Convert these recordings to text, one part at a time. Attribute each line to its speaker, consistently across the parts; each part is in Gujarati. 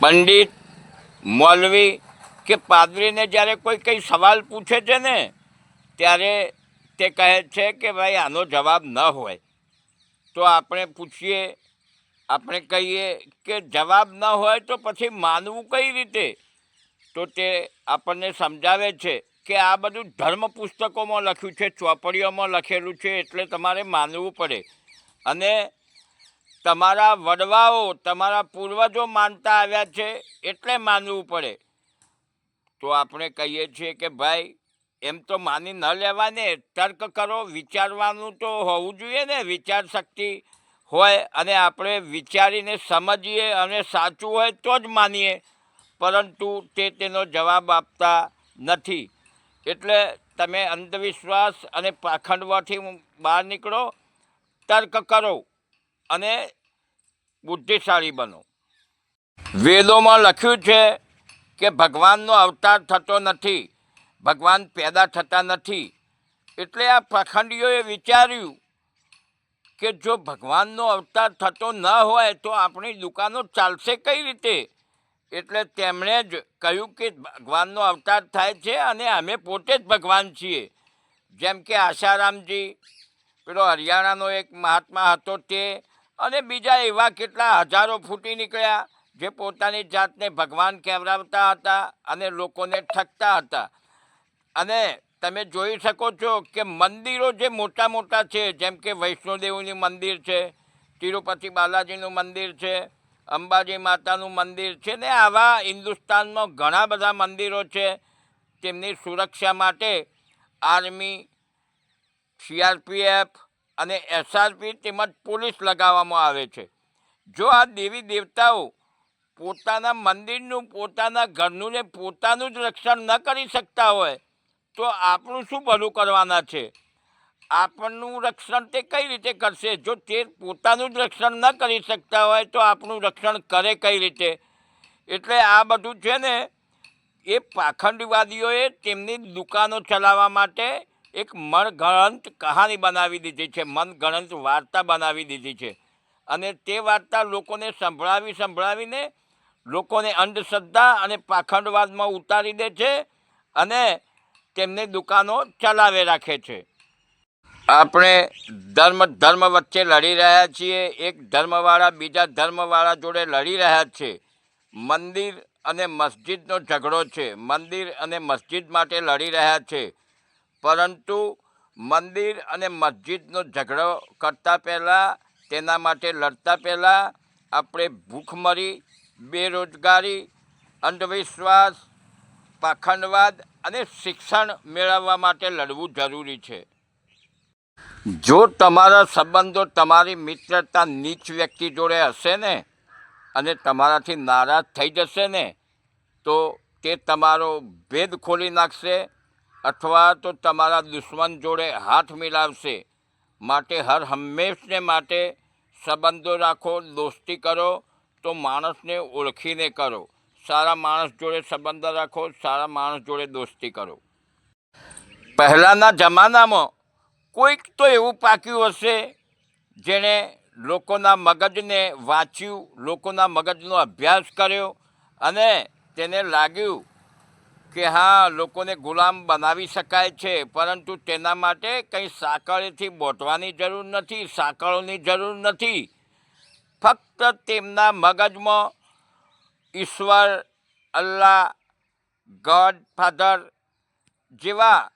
Speaker 1: પંડિત, મૌલવી કે પાદરીને જ્યારે કોઈ કંઈ સવાલ પૂછે છે ને, ત્યારે તે કહે છે કે ભાઈ, આનો જવાબ ન હોય. તો આપણે પૂછીએ, આપણે કહીએ કે જવાબ ન હોય તો પછી માનવું કઈ રીતે? તો તે આપણને સમજાવે છે કે આ બધું ધર્મ પુસ્તકોમાં લખ્યું છે, ચોપડીઓમાં લખેલું છે, એટલે તમારે માનવું પડે. અને તમારા વડવાઓ તમારા પૂર્વજો માનતા આવ્યા છે એટલે માનવું પડે. તો આપણે કહીએ છીએ કે ભાઈ, એમ તો માની ન લેવાને, તર્ક કરો, વિચારવાનું તો હોવું જોઈએ ને, વિચાર શક્તિ હોય અને આપણે વિચારીને સમજીએ અને સાચું હોય તો જ માનીએ, પરંતુ તે તેનો જવાબ આપતા નથી. એટલે તમે અંધવિશ્વાસ અને પાખંડવાથી બહાર નીકળો, તર્ક કરો અને બુદ્ધિશાળી બનો. વેદોમાં લખ્યું છે કે ભગવાનનો અવતાર થતો નથી, ભગવાન પેદા થતા નથી. એટલે આ પાખંડીઓએ વિચાર્યું કે જો ભગવાનનો અવતાર થતો ન હોય તો આપણી દુકાનો ચાલશે કઈ રીતે? એટલે તેમણે જ કહ્યું કે ભગવાનનો અવતાર થાય છે અને અમે પોતે જ ભગવાન છીએ. જેમ કે આશારામજી, પેલો હરિયાણાનો એક મહાત્મા હતો તે અને બીજા એવા કેટલા હજારો ફૂટી નીકળ્યા જે પોતાની જાતને ભગવાન કહેવરાવતા હતા અને લોકોને ઠગતા હતા. અને તમે જોઈ શકો છો કે મંદિરો જે મોટા મોટા છે, જેમ કે વૈષ્ણોદેવીનું મંદિર છે, તિરુપતિ બાલાજીનું મંદિર છે, અંબાજી માતાનું મંદિર છે ને આવા હિન્દુસ્તાનમાં ઘણા બધા મંદિરો છે, તેમની સુરક્ષા માટે આર્મી, સીઆરપીએફ અને એસઆરપી તેમજ પોલીસ લગાવવામાં આવે છે. જો આ દેવી દેવતાઓ પોતાના મંદિરનું, પોતાના ઘરનું ને પોતાનું જ રક્ષણ ન કરી શકતા હોય, તો આપણું શું ભલું કરવાના છે? આપણનું રક્ષણ તે કઈ રીતે કરશે? જો તે પોતાનું જ રક્ષણ ન કરી શકતા હોય, તો આપણું રક્ષણ કરે કઈ રીતે? એટલે આ બધું છે ને, એ પાખંડવાદીઓએ તેમની દુકાનો ચલાવવા માટે એક મનગણંત કહાની બનાવી દીધી છે, મનગણંત વાર્તા બનાવી દીધી છે. અને તે વાર્તા લોકોને સંભળાવી સંભળાવીને લોકોને અંધશ્રદ્ધા અને પાખંડવાદમાં ઉતારી દે છે અને તેમની દુકાનો ચલાવે રાખે છે. આપણે ધર્મ ધર્મ વચ્ચે લડી રહ્યા છીએ, એક ધર્મવાળા બીજા ધર્મવાળા જોડે લડી રહ્યા છે. મંદિર અને મસ્જિદનો ઝઘડો છે, મંદિર અને મસ્જિદ માટે લડી રહ્યા છે. પરંતુ મંદિર અને મસ્જિદનો ઝઘડો કરતાં પહેલાં, તેના માટે લડતા પહેલાં આપણે ભૂખમરી, બેરોજગારી, અંધવિશ્વાસ, પાખંડવાદ અને શિક્ષણ મેળવવા માટે લડવું જરૂરી છે. જો તમારા સંબંધો તમારી મિત્રતા નીચ વ્યક્તિ જોડે હશે ને અને તમારાથી નારાજ થઈ જશે ને, તો તે તમારો ભેદ ખોલી નાખશે અથવા તો તમારા દુશ્મન જોડે હાથ મિલાવશે. માટે હર હંમેશને માટે સંબંધો રાખો, દોસ્તી કરો, તો માણસને ઓળખીને કરો. સારા માણસ જોડે સંબંધ રાખો, સારા માણસ જોડે દોસ્તી કરો. પહેલાંના જમાનામાં કોઈક તો એવું પાક્યું હશે, જેણે લોકોના મગજને વાંચ્યું, લોકોના મગજનો અભ્યાસ કર્યો, અને તેને લાગ્યું કે હા, લોકોને ગુલામ બનાવી શકાય છે, પરંતુ તેના માટે કંઈ સાંકળેથી બોટવાની જરૂર નથી, સાંકળોની જરૂર નથી. ફક્ત તેમના મગજમાં ઈશ્વર, અલ્લાહ, ગોડ, ફાધર જેવા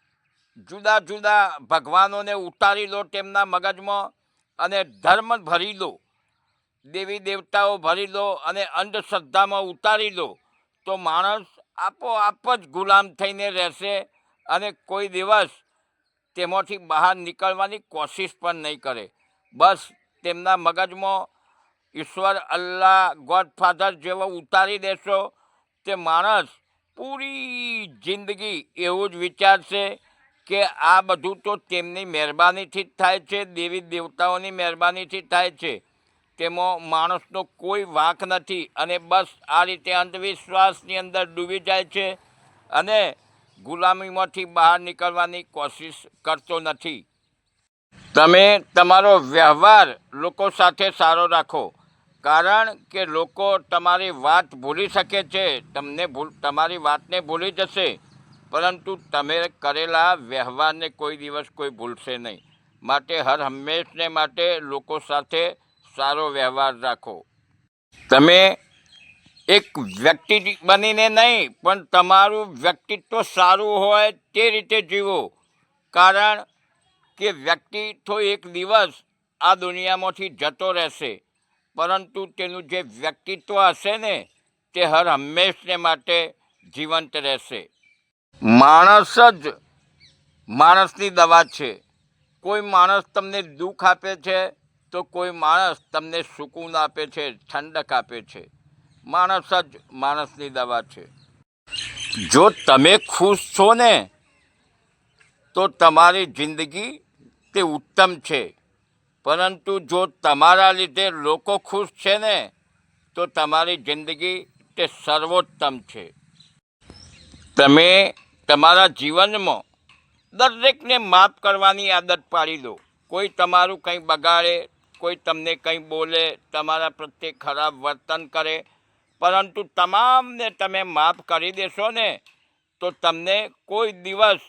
Speaker 1: જુદા જુદા ભગવાનોને ઉતારી લો તેમના મગજમાં અને ધર્મ ભરી લો, દેવી દેવતાઓ ભરી લો અને અંધશ્રદ્ધામાં ઉતારી લો. તો માણસ આપોઆપ જ ગુલામ થઈને રહેશે અને કોઈ દિવસ તેમાંથી બહાર નીકળવાની કોશિશ પણ નહીં કરે. બસ તેમના મગજમાં ઈશ્વર અલ્લાહ ગોડફાધર જેવો ઉતારી દેશો તે માણસ પૂરી જિંદગી એવું જ વિચારશે કે આ બધું તો તેમની મહેરબાનીથી જ થાય છે, દેવી દેવતાઓની મહેરબાનીથી થાય છે. તેમાં માણસનો કોઈ વાંક નથી અને બસ આ રીતે અંધવિશ્વાસની અંદર ડૂબી જાય છે અને ગુલામીમાંથી બહાર નીકળવાની કોશિશ કરતો નથી. તમે તમારો વ્યવહાર લોકો સાથે સારો રાખો, કારણ કે લોકો તમારી વાત ભૂલી શકે છે, તમને ભૂલ, તમારી વાતને ભૂલી જશે, પરંતુ તમે કરેલા વ્યવહારને કોઈ દિવસ કોઈ ભૂલશે નહીં. માટે હર હંમેશને માટે લોકો સાથે સારો વ્યવહાર રાખો. તમે એક વ્યક્તિ બનીને નહીં, પણ તમારું વ્યક્તિત્વ સારું હોય તે રીતે જીવો. કારણ કે વ્યક્તિ તો એક દિવસ આ દુનિયામાંથી જતો રહેશે. પરંતુ તેનું જે વ્યક્તિત્વ હશે ને, તે હર હંમેશને માટે જીવંત રહેશે. માણસ જ માણસની દવા છે. કોઈ માણસ તમને દુઃખ આપે છે તો કોઈ માણસ તમને સુકૂન આપે છે, ઠંડક આપે છે. માણસ જ માણસની દવા છે. જો તમે ખુશ છો ને, તો તમારી જિંદગી તે ઉત્તમ છે. પરંતુ જો તમારા લીધે લોકો ખુશ છે ને, તો તમારી જિંદગી તે સર્વોત્તમ છે. તમે તમારા જીવનમાં દરેકને માફ કરવાની આદત પાડી દો. કોઈ તમારું કંઈ બગાડે કોઈ તમને કંઈ બોલે, તમારા પ્રત્યે ખરાબ વર્તન કરે, પરંતુ તમામને તમે માફ કરી દેશો ને, તો તમને કોઈ દિવસ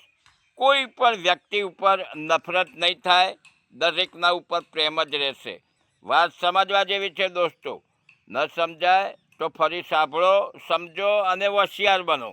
Speaker 1: કોઈ પણ વ્યક્તિ ઉપર નફરત નહીં થાય, દરેકના ઉપર પ્રેમ જ રહેશે. વાત સમજવા જેવી છે દોસ્તો. ન સમજાય તો ફરી સાંભળો, સમજો અને હોશિયાર બનો.